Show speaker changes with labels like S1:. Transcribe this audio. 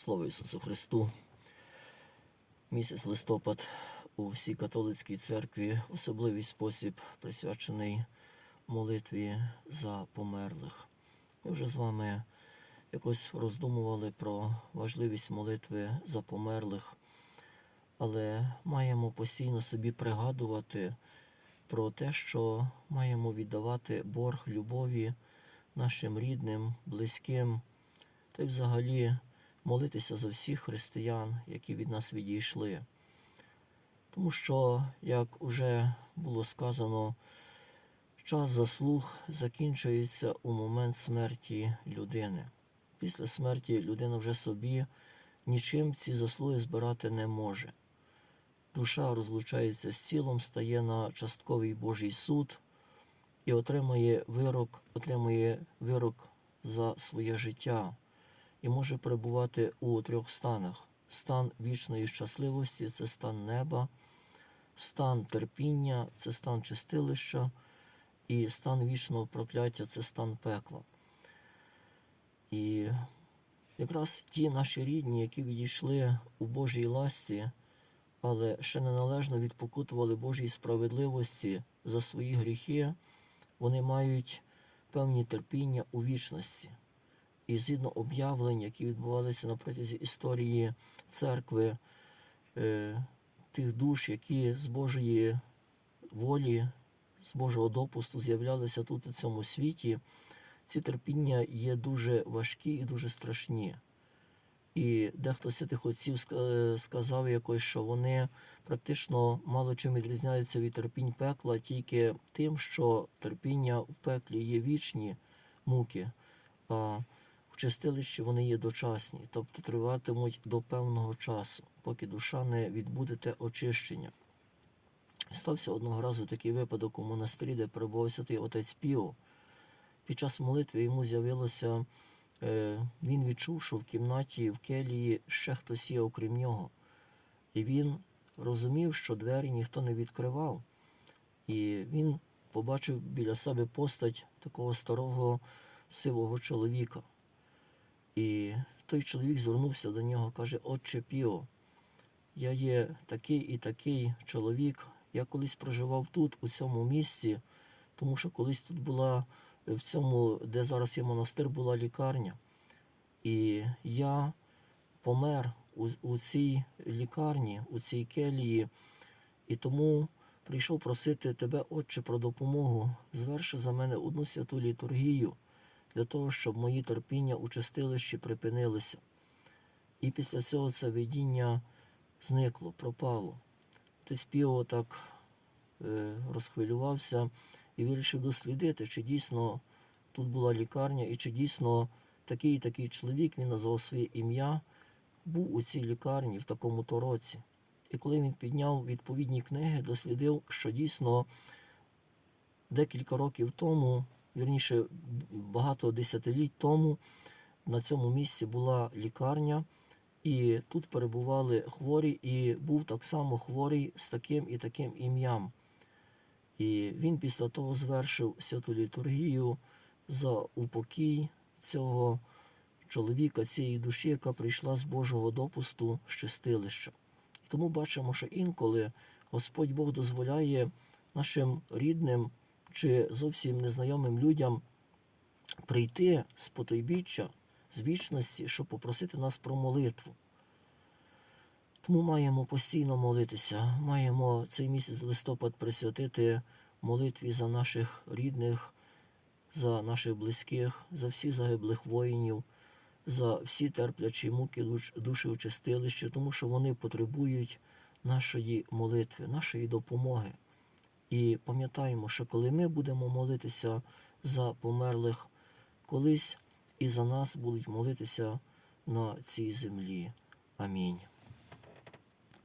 S1: Слава Ісусу Христу! Місяць листопад у всій католицькій церкві особливий спосіб присвячений молитві за померлих. Ми вже з вами якось роздумували про важливість молитви за померлих, але маємо постійно собі пригадувати про те, що маємо віддавати борг любові нашим рідним, близьким, та й взагалі молитися за всіх християн, які від нас відійшли. Тому що, як уже було сказано, час заслуг закінчується у момент смерті людини. Після смерті людина вже собі нічим ці заслуги збирати не може. Душа розлучається з тілом, стає на частковий Божий суд і отримує вирок, отримує вирок за своє життя і може перебувати у трьох станах: стан вічної щасливості це стан неба, стан терпіння це стан чистилища, і стан вічного прокляття це стан пекла. І якраз ті наші рідні, які відійшли у Божій ласці, але ще неналежно відпокутували Божій справедливості за свої гріхи, вони мають певні терпіння у вічності. І згідно об'явлень, які відбувалися на протязі історії церкви, е, тих душ, які з Божої волі, з Божого допусту з'являлися тут у цьому світі, ці терпіння є дуже важкі і дуже страшні. І дехто з святих отців е, сказав якось, що вони практично мало чим відрізняються від терпінь пекла, тільки тим, що терпіння в пеклі є вічні муки, а чистилищі вони є дочасні, тобто триватимуть до певного часу, поки душа не відбудете очищення. Стався одного разу такий випадок у монастирі, де перебував святий отець Піо. Під час молитви йому з'явилося, е, він відчув, що в кімнаті в келії ще хтось є, окрім нього. І він розумів, що двері ніхто не відкривав. І він побачив біля себе постать такого старого сивого чоловіка. І той чоловік звернувся до нього, каже: Отче Піо, я є такий і такий чоловік. Я колись проживав тут, у цьому місці, тому що колись тут була, в цьому, де зараз є монастир, була лікарня. І я помер у, у цій лікарні, у цій келії, і тому прийшов просити тебе, Отче, про допомогу. Зверши за мене одну святу літургію для того, щоб мої терпіння у чистилищі припинилися. І після цього це видіння зникло, пропало. Отець Піо так е, розхвилювався і вирішив дослідити, чи дійсно тут була лікарня, і чи дійсно такий і такий чоловік, він назвав своє ім'я, був у цій лікарні в такому-то році. І коли він підняв відповідні книги, дослідив, що дійсно декілька років тому, вірніше багато десятиліть тому, на цьому місці була лікарня, і тут перебували хворі, і був так само хворий з таким і таким ім'ям. І він після того звершив святу літургію за упокій цього чоловіка, цієї душі, яка прийшла з Божого допусту з чистилища. Тому бачимо, що інколи Господь Бог дозволяє нашим рідним чи зовсім незнайомим людям прийти з потойбіччя, з вічності, щоб попросити нас про молитву. Тому маємо постійно молитися, маємо цей місяць листопад присвятити молитві за наших рідних, за наших близьких, за всіх загиблих воїнів, за всі терплячі муки душі у тому що вони потребують нашої молитви, нашої допомоги. І пам'ятаємо, що коли ми будемо молитися за померлих, колись і за нас будуть молитися на цій землі. Амінь.